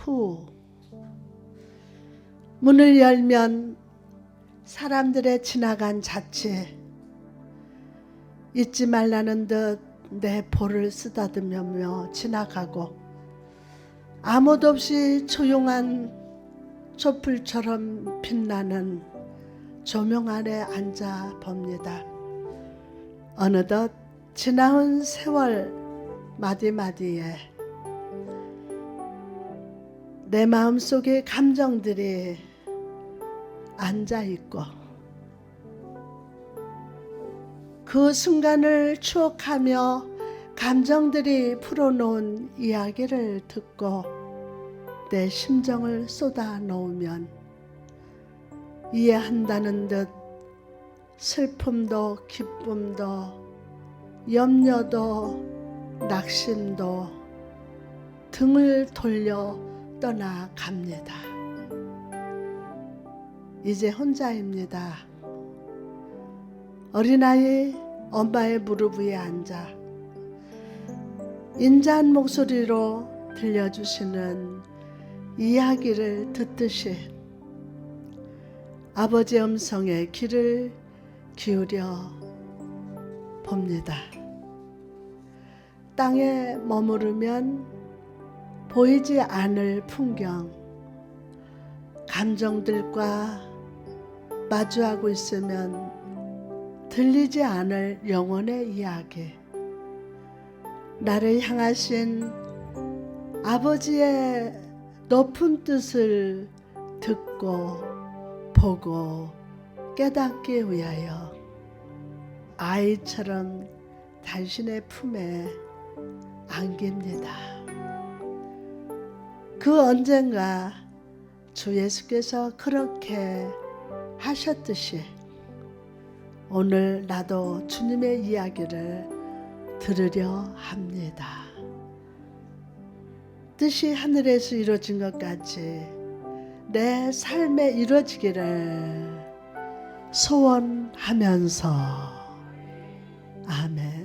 후 문을 열면 사람들의 지나간 자체 잊지 말라는 듯 내 볼을 쓰다듬으며 지나가고 아무도 없이 조용한 촛불처럼 빛나는 조명 아래 앉아 봅니다. 어느덧 지나온 세월 마디마디에 내 마음속의 감정들이 앉아 있고 그 순간을 추억하며 감정들이 풀어놓은 이야기를 듣고 내 심정을 쏟아 놓으면 이해한다는 듯 슬픔도 기쁨도 염려도 낙심도 등을 돌려 떠나갑니다. 이제 혼자입니다. 어린아이 엄마의 무릎 위에 앉아 인자한 목소리로 들려주시는 이야기를 듣듯이 아버지 음성에 귀를 기울여 봅니다. 땅에 머무르면 보이지 않을 풍경, 감정들과 마주하고 있으면 들리지 않을 영혼의 이야기. 나를 향하신 아버지의 높은 뜻을 듣고 보고 깨닫기 위하여 아이처럼 당신의 품에 안깁니다. 그 언젠가 주 예수께서 그렇게 하셨듯이 오늘 나도 주님의 이야기를 들으려 합니다. 뜻이 하늘에서 이루어진 것 같이 내 삶에 이루어지기를 소원하면서 아멘.